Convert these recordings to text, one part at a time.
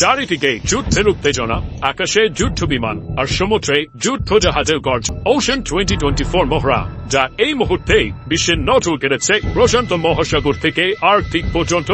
চারিদিকে যুদ্ধের উত্তেজনা, আকাশে যুদ্ধ বিমান আর সমুদ্রে যুদ্ধ জাহাজের গর্জ। ওশন টোয়েন্টি টোয়েন্টি ফোর মহড়া যা এই মুহূর্তে বিশ্বের নজর কেড়েছে প্রশান্ত মহাসাগর থেকে আর্কটিক পর্যন্ত।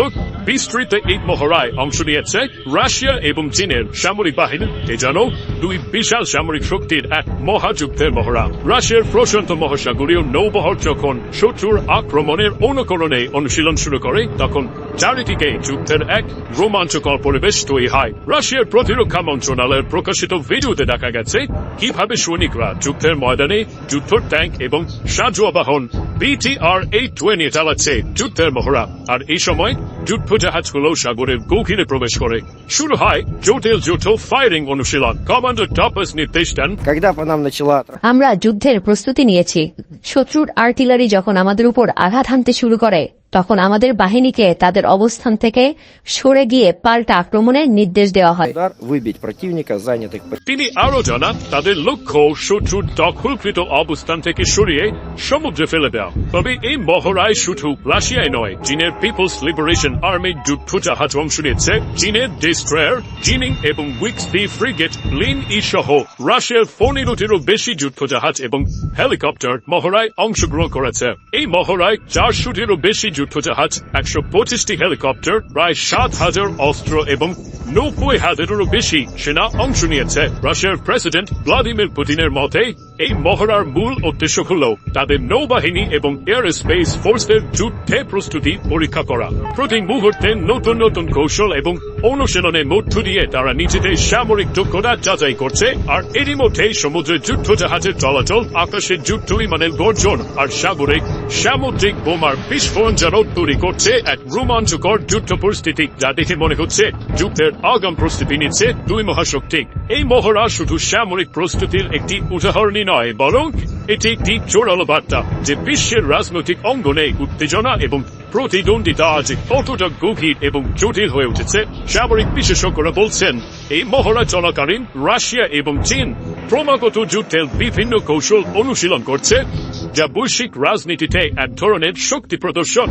বিস্তৃত এই মহড়ায় অংশ নিয়েছে রাশিয়া এবং চীনের সামরিক বাহিনী। এ যেন দুই বিশাল সামরিক শক্তির এক মহাযুদ্ধের মহড়া। রাশিয়ার প্রশান্ত মহাসাগরীয় নৌবহর যখন শত্রুর আক্রমণের অনুকরণে অনুশীলন শুরু করে, তখন চারিদিকে যুদ্ধের এক রোমাঞ্চকর পরিবেশ তৈরি হয়। রাশিয়ার প্রতিরক্ষা মন্ত্রণালয়ের প্রকাশিত ভিডিওতে দেখা গেছে, কীভাবে সৈনিকরা যুদ্ধের ময়দানে যুদ্ধ, ট্যাঙ্ক এবং সাজুয়া বাহন বিটিআর এই টোয়েনি চালাচ্ছে যুদ্ধের মহড়া। আর এই সময় যুদ্ধ জাহাজগুলো সাগরের গভীরে প্রবেশ করে। শুরু হয় জোটেল যুদ্ধ ফায়ারিং অনুশীলন। কমান্ডো টপস নির্দেশ দেন। আমরা যুদ্ধের প্রস্তুতি নিয়েছি। শত্রুর আর্টিলারি যখন আমাদের উপর আঘাত হানতে শুরু করে তখন আমাদের বাহিনীকে তাদের অবস্থান থেকে সরে গিয়ে পাল্টা আক্রমণের নির্দেশ দেওয়া হয়। তিনি আরও জানান তাদের লক্ষ্য শত্রু দখলকৃত অবস্থান থেকে সরিয়ে সমুদ্রে ফেলে দেওয়া। তবে এই মহড়ায় শুধু রাশিয়ায় নয় চীনের পিপলস লিবারেশন আর্মি যুদ্ধ জাহাজ অংশ নিয়েছে। চীনের ডিস্ট্রয়ার জিনিং এবং উইক্স দি ফ্রিগেট লিন ই সহ রাশিয়ার ফোনিরোটিরও বেশি যুদ্ধ জাহাজ এবং হেলিকপ্টার মহড়ায় অংশগ্রহণ করেছে। এই মহড়ায় চারশোটিরও বেশি যুদ্ধ জাহাজ একশো পঁচিশটি হেলিকপ্টার, প্রায় সাত হাজার অস্ত্র এবং নব্বই হাজারেরও বেশি সেনা অংশ নিয়েছে। রাশিয়ার প্রেসিডেন্ট ভ্লাদিমির পুতিনের মতে, এই মহড়ার মূল উদ্দেশ্য হল তাদের নৌবাহিনী এবং এয়ার স্পেস ফোর্সের যুদ্ধে প্রস্তুতি পরীক্ষা করা। প্রতি মুহূর্তে নতুন নতুন কৌশল এবং অনুশীলনের মধ্য দিয়ে তারা নিজেদের সামরিক দক্ষতা যাচাই করছে। আর এরই মধ্যে সমুদ্রের যুদ্ধ জাহাজের চলাচল, আকাশের যুদ্ধ বিমানের গর্জন আর সাগরিক সামুদ্রিক বোমার বিস্ফোরণ যেন তৈরি করছে এক রোমাঞ্চকর যুদ্ধ পরিস্থিতি, যা দেখে মনে হচ্ছে যুদ্ধের আগাম প্রস্তুতি নিচ্ছে দুই মহাশক্তি। এই মহড়া শুধু সামরিক প্রস্তুতির একটি উদাহরণই নয়, বরং এটি একটি জোরালো বার্তা যে বিশ্বের রাজনৈতিক অঙ্গনে উত্তেজনা এবং প্রতিদ্বন্দ্বিতা আজ কতটা গভীর এবং জটিল হয়ে উঠেছে। সামরিক বিশেষজ্ঞরা বলছেন, এই মহড়া চলাকালীন রাশিয়া এবং চীন ক্রমাগত যুদ্ধের বিভিন্ন কৌশল অনুশীলন করছে যা বৈশ্বিক রাজনীতিতে এক ধরনের শক্তি প্রদর্শন।